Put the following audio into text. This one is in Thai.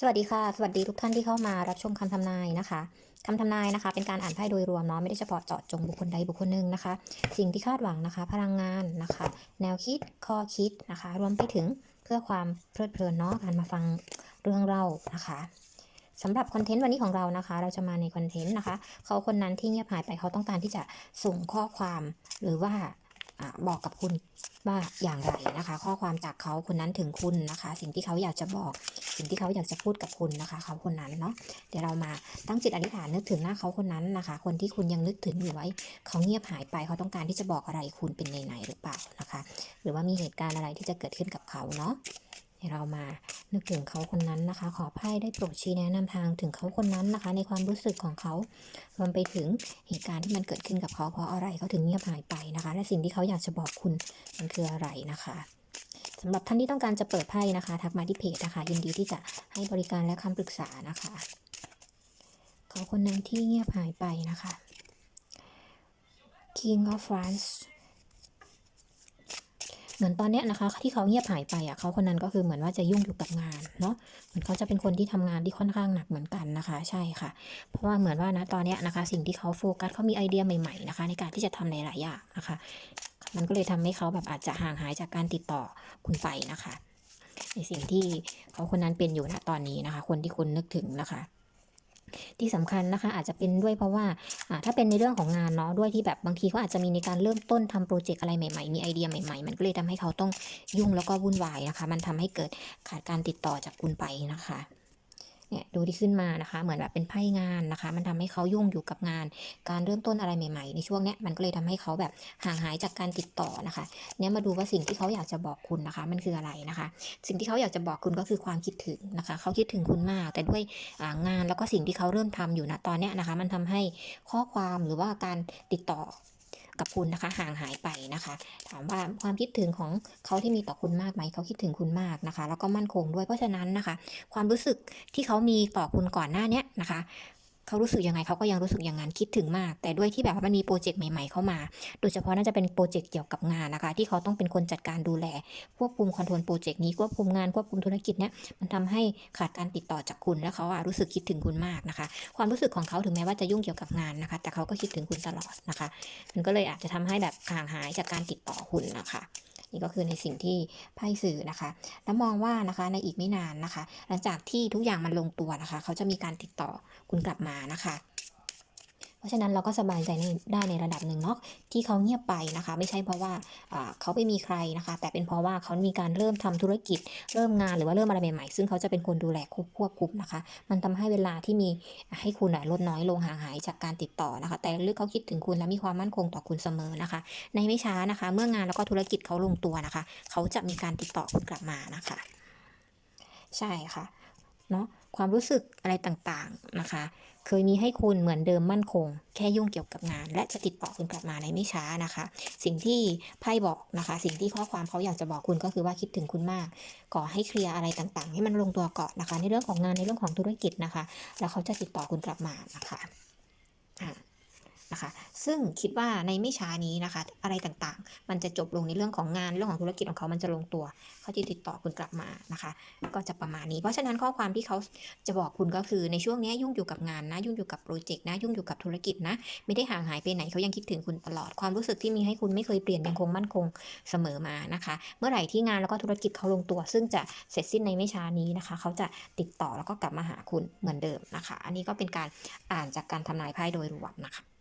สวัสดีค่ะ สวัสดีทุกท่านที่เข้ามารับชมคำทำนายนะคะคำทำนายนะคะ เป็นการอ่านไพ่โดยรวมเนาะไม่ได้เฉพาะเจาะจงบุคคลใดบุคคลหนึ่งนะคะ สิ่งที่คาดหวังนะคะ พลังงานนะคะ แนวคิดข้อคิดนะคะ รวมไปถึงเพื่อความเพลิดเพลินเนาะการมาฟังเรื่องเล่านะคะสำหรับคอนเทนต์วันนี้ของเรานะคะ เราจะมาในคอนเทนต์นะคะ เขาคนนั้นที่เงียบหายไปเขาต้องการที่จะส่งข้อความหรือว่าอา บอกกับคุณว่าอย่างไรนะคะ ข้อความจากเขาคนนั้นถึงคุณนะคะ สิ่งที่เขาอยากจะบอก สิ่งที่เขาอยากจะพูดกับคุณนะคะ เขาคนนั้นเนาะเดี๋ยวเรามาตั้งจิตอธิษฐานนึกถึงหน้าเขาคนนั้นนะคะ คนที่คุณยังนึกถึงอยู่ไว้ เขาเงียบหายไปเขาต้องการที่จะบอกอะไรคุณเป็นในไหนหรือเปล่านะคะ หรือว่ามีเหตุการณ์อะไรที่จะเกิดขึ้นกับเขาเนาะ เดี๋ยวเรามานึกถึงเขาคนนั้นนะคะ ขอไพ่ได้โปรดชี้แนะนำทางถึงเขาคนนั้นนะคะ ในความรู้สึกของเขารวมไปถึงเหตุการณ์ที่มันเกิดขึ้นกับเขาเพราะอะไรเขาถึงเงียบหายไปนะคะ และสิ่งที่เขาอยากจะบอกคุณมันคืออะไรนะคะสำหรับท่านที่ต้องการจะเปิดไพ่นะคะ ทักมาที่เพจนะคะยินดีที่จะให้บริการและคำปรึกษานะคะ เขาคนนั้นที่เงียบหายไปนะคะ King of France เหมือนตอนเนี้ยนะคะ ที่เขาเงียบหายไปอะเขาคนนั้นก็คือเหมือนว่าจะยุ่งอยู่กับงานเนาะเหมือนเขาจะเป็นคนที่ทำงานที่ค่อนข้างหนักเหมือนกันนะคะ ใช่ค่ะ เพราะว่าเหมือนว่านะตอนเนี้ยนะคะ สิ่งที่เขาโฟกัสเขามีไอเดียใหม่ๆนะคะ ในการที่จะทำหลายๆอย่างนะคะ มันก็เลยทำให้เขาแบบอาจจะห่างหายจากการติดต่อคุณไปนะคะ ในสิ่งที่เขาคนนั้นเป็นอยู่ณตอนนี้นะคะ คนที่คุณนึกถึงนะคะ ที่สำคัญนะคะอาจจะเป็นด้วยเพราะว่าถ้าเป็นในเรื่องของงานเนาะด้วยที่แบบบางทีเขาอาจจะมีในการเริ่มต้นทำโปรเจกต์อะไรใหม่ๆ มีไอเดียใหม่ ๆ มันก็เลยทำให้เขาต้องยุ่งแล้วก็วุ่นวายนะคะ มันทำให้เกิดขาดการติดต่อจากคุณไปนะคะ เนี่ยดูที่ขึ้นมานะคะ เหมือนแบบเป็นไพ่งานนะคะ มันทำให้เขายุ่งอยู่กับงาน การเริ่มต้นอะไรใหม่ ๆ ในช่วงเนี้ยมันก็เลยทำให้เขาแบบห่างหายจากการติดต่อนะคะ เนี่ยมาดูว่าสิ่งที่เขาอยากจะบอกคุณนะคะ มันคืออะไรนะคะ สิ่งที่เขาอยากจะบอกคุณก็คือความคิดถึงนะคะ เขาคิดถึงคุณมาก แต่ด้วยงานแล้วก็สิ่งที่เขาเริ่มทำอยู่นะตอนเนี้ยนะคะ มันทำให้ข้อความหรือว่าการติดต่อ กับคุณนะคะ ห่างหายไปนะคะ ถามว่าความคิดถึงของเขาที่มีต่อคุณมากไหมเขาคิดถึงคุณมากนะคะ แล้วก็มั่นคงด้วยเพราะฉะนั้นนะคะ ความรู้สึกที่เขามีต่อคุณก่อนหน้านี้นะคะ เขารู้สึกยังไงเขาก็ยังรู้สึกอย่างนั้นคิดถึงมาก แต่ด้วยที่แบบว่ามันมีโปรเจกต์ใหม่ ๆเข้ามา โดยเฉพาะน่าจะเป็นโปรเจกต์เกี่ยวกับงานนะคะ ที่เขาต้องเป็นคนจัดการดูแลควบคุมคอนโทรลโปรเจกต์นี้ควบคุมงานควบคุมธุรกิจเนี้ยมันทำให้ขาดการติดต่อจากคุณแล้วเขาอะรู้สึกคิดถึงคุณมากนะคะ ความรู้สึกของเขาถึงแม้ว่าจะยุ่งเกี่ยวกับงานนะคะ แต่เขาก็คิดถึงคุณตลอดนะคะ มันก็เลยอาจจะทำให้แบบห่างหายจากการติดต่อคุณนะคะ นี่ก็คือในสิ่งที่ไพ่สื่อนะคะ แล้วมองว่านะคะในอีกไม่นานนะคะ หลังจากที่ทุกอย่างมันลงตัวนะคะ เขาจะมีการติดต่อคุณกลับมานะคะ เพราะฉะนั้นเราก็สบายใจได้ในระดับหนึ่งเนาะที่เขาเงียบไปนะคะ ไม่ใช่เพราะว่าเขาไปมีใครนะคะ แต่เป็นเพราะว่าเขามีการเริ่มทำธุรกิจ เริ่มงานหรือว่าเริ่มอะไรใหม่ๆ ซึ่งเขาจะเป็นคนดูแลควบคุมนะคะ มันทำให้เวลาที่มีให้คุณอะลดน้อยลงห่างหายจากการติดต่อนะคะ แต่ลึกเขาคิดถึงคุณและมีความมั่นคงต่อคุณเสมอนะคะ ในไม่ช้านะคะ เมื่องานแล้วก็ธุรกิจเขาลงตัวนะคะ เขาจะมีการติดต่อคุณกลับมานะคะ ใช่ค่ะ เนาะความรู้สึกอะไรต่างๆนะคะ เคยมีให้คุณเหมือนเดิมมั่นคง แค่ยุ่งเกี่ยวกับงาน และจะติดต่อคุณกลับมาในไม่ช้านะคะ สิ่งที่ไพ่บอกนะคะ สิ่งที่ข้อความเขาอยากจะบอกคุณก็คือว่าคิดถึงคุณมากขอให้เคลียร์อะไรต่างๆ ให้มันลงตัวก่อนนะคะ ในเรื่องของงานในเรื่องของธุรกิจนะคะ แล้วเขาจะติดต่อคุณกลับมานะคะ นะคะ ซึ่งคิดว่าในไม่ช้านี้นะคะ อะไรต่างๆ มันจะจบลงในเรื่องของงานเรื่องของธุรกิจของเขามันจะลงตัว เขาจะติดต่อคุณกลับมานะคะ ก็จะประมาณนี้ เพราะฉะนั้นข้อความที่เขาจะบอกคุณก็คือในช่วงนี้ยุ่งอยู่กับงานนะ ยุ่งอยู่กับโปรเจกต์นะ ยุ่งอยู่กับธุรกิจนะ ไม่ได้ห่างหายไปไหนเขายังคิดถึงคุณตลอด ความรู้สึกที่มีให้คุณไม่เคยเปลี่ยนยังคงมั่นคงเสมอมานะคะ เมื่อไหร่ที่งานแล้วก็ธุรกิจเขาลงตัว ซึ่งจะเสร็จสิ้นในไม่ช้านี้นะคะ เขาจะติดต่อแล้วก็กลับมาหาคุณเหมือนเดิมนะคะ อันนี้ก็เป็นการอ่านจากการทำนายไพ่โดยรวมนะคะ